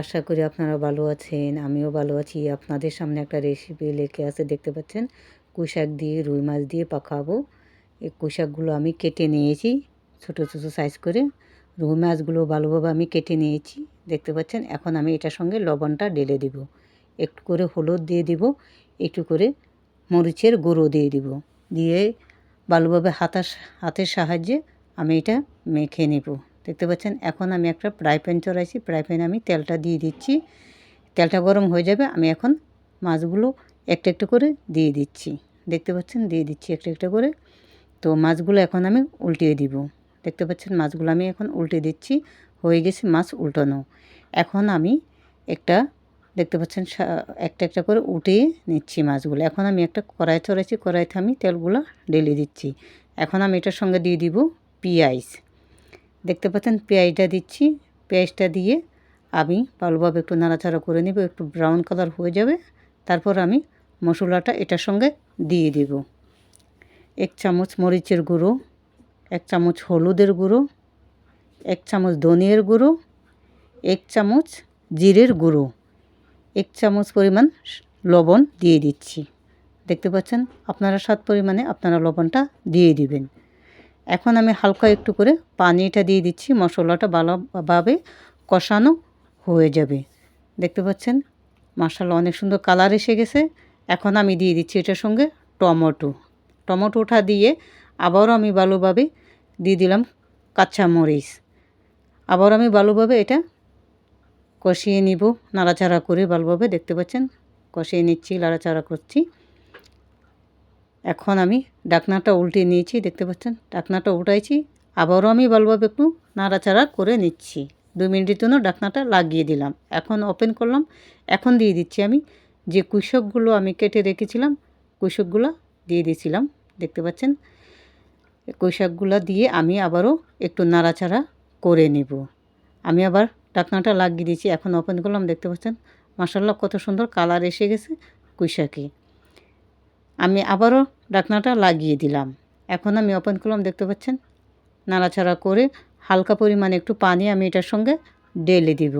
আশা করি আপনারা ভালো আছেন, আমিও ভালো আছি। আপনাদের সামনে একটা রেসিপি লেখে আছে, দেখতে পাচ্ছেন? কুশাক দিয়ে, রুই মাছ দিয়ে পাকাবো। এই কুশাকগুলো আমি কেটে নিয়েছি, ছোটো ছোটো সাইজ করে। রুই মাছগুলো ভালোভাবে আমি কেটে নিয়েছি, দেখতে পাচ্ছেন? এখন আমি এটার সঙ্গে লবণটা ঢেলে দিব। একটু করে হলুদ দিয়ে দিব, একটু করে মরিচের গুঁড়ো দিয়ে দিব। দিয়ে ভালোভাবে হাতার হাতের সাহায্যে আমি এটা মেখে নেব। দেখতে পাচ্ছেন, এখন আমি একটা ফ্রাই প্যান চড়াইছি। ফ্রাই প্যানে আমি তেলটা দিয়ে দিচ্ছি। তেলটা গরম হয়ে যাবে, আমি এখন মাছগুলো একটা একটা করে দিয়ে দিচ্ছি। দেখতে পাচ্ছেন, দিয়ে দিচ্ছি একটা একটা করে। তো মাছগুলো এখন আমি উল্টিয়ে দিব। দেখতে পাচ্ছেন, মাছগুলো আমি এখন উল্টে দিচ্ছি, হয়ে গেছে মাছ উল্টানো। এখন আমি একটা, দেখতে পাচ্ছেন একটা একটা করে উঠিয়ে নিচ্ছি মাছগুলো। এখন আমি একটা কড়াই চড়াইছি, কড়াইতে আমি তেলগুলো ঢেলে দিচ্ছি। এখন আমি এটার সঙ্গে দিয়ে দিব পিঁয়াজ। দেখতে পাচ্ছেন পেঁয়াজটা দিচ্ছি। পেঁয়াজটা দিয়ে আমি ভালোভাবে একটু নাড়াচাড়া করে নেব, একটু ব্রাউন কালার হয়ে যাবে। তারপর আমি মশলাটা এটার সঙ্গে দিয়ে দেব। এক চামচ মরিচের গুঁড়ো, এক চামচ হলুদের গুঁড়ো, এক চামচ ধনিয়ার গুঁড়ো, এক চামচ জিরের গুঁড়ো, এক চামচ পরিমাণ লবণ দিয়ে দিচ্ছি। দেখতে পাচ্ছেন আপনারা স্বাদ পরিমাণে আপনারা লবণটা দিয়ে দিবেন। এখন আমি হালকা একটু করে পানিটা দিয়ে দিচ্ছি, মশলাটা ভালোভাবে কষানো হয়ে যাবে। দেখতে পাচ্ছেন? মশলা অনেক সুন্দর কালার এসে গেছে। এখন আমি দিয়ে দিচ্ছি এটার সঙ্গে টমেটো। টমেটোটা দিয়ে আবারও আমি ভালোভাবে দিয়ে দিলাম কাঁচা মরিচ আবার আমি ভালোভাবে এটা কষিয়ে নিব, নাড়াচাড়া করে ভালোভাবে দেখতে পাচ্ছেন? কষিয়ে নিচ্ছি, নাড়াচাড়া করছি। এখন আমি ডাকনাটা উল্টে নিয়েছি, দেখতে পাচ্ছেন? ডাকনাটা উঠাইছি আবারও আমি ভালোভাবে একটু নাড়াচাড়া করে নিচ্ছি। দু মিনিটের জন্য ডাকনাটা লাগিয়ে দিলাম। এখন ওপেন করলাম। এখন দিয়ে দিচ্ছি আমি যে কুশকগুলো আমি কেটে রেখেছিলাম, কুশকগুলো দিয়ে দিয়েছিলাম, দেখতে পাচ্ছেন? কুশকগুলো দিয়ে আমি আবারও একটু নাড়াচাড়া করে নেব। আমি আবার ডাকনাটা লাগিয়ে দিয়েছি, এখন ওপেন করলাম, দেখতে পাচ্ছেন? মাসাল্লাহ কত সুন্দর কালার এসে গেছে কুইশাকে আমি আবারও ডাকনাটা লাগিয়ে দিলাম। এখন আমি ওপেন করলাম, দেখতে পাচ্ছেন? নাড়াচাড়া করে হালকা পরিমাণে একটু পানি আমি এটার সঙ্গে ডেলে দিব।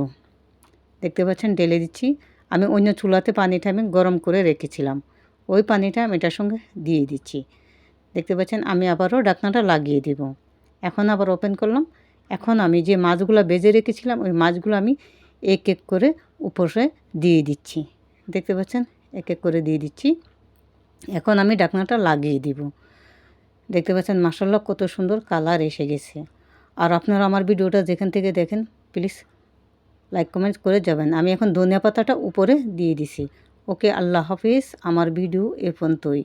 দেখতে পাচ্ছেন? ডেলে দিচ্ছি। আমি অন্য চুলাতে পানিটা আমি গরম করে রেখেছিলাম। ওই পানিটা আমি এটার সঙ্গে দিয়ে দিচ্ছি। দেখতে পাচ্ছেন? আমি আবারও ডাকনাটা লাগিয়ে দিব। এখন আবার ওপেন করলাম। এখন আমি যে মাছগুলো বেজে রেখেছিলাম, ওই মাছগুলো আমি এক এক করে উপরে দিয়ে দিচ্ছি। দেখতে পাচ্ছেন? এক এক করে দিয়ে দিচ্ছি। এখন আমি ডাকনাটা লাগিয়ে দিব। দেখতে পাচ্ছেন মাসাল্লাহ কত সুন্দর কালার এসে গেছে। আর আপনারা আমার ভিডিওটা যেখান থেকে দেখেন, প্লিজ লাইক, কমেন্ট করে যাবেন। আমি এখন ধনিয়া পাতাটা উপরে দিয়ে দিছি। ওকে, আল্লাহ হাফিজ। আমার ভিডিও এ পর্যন্তই।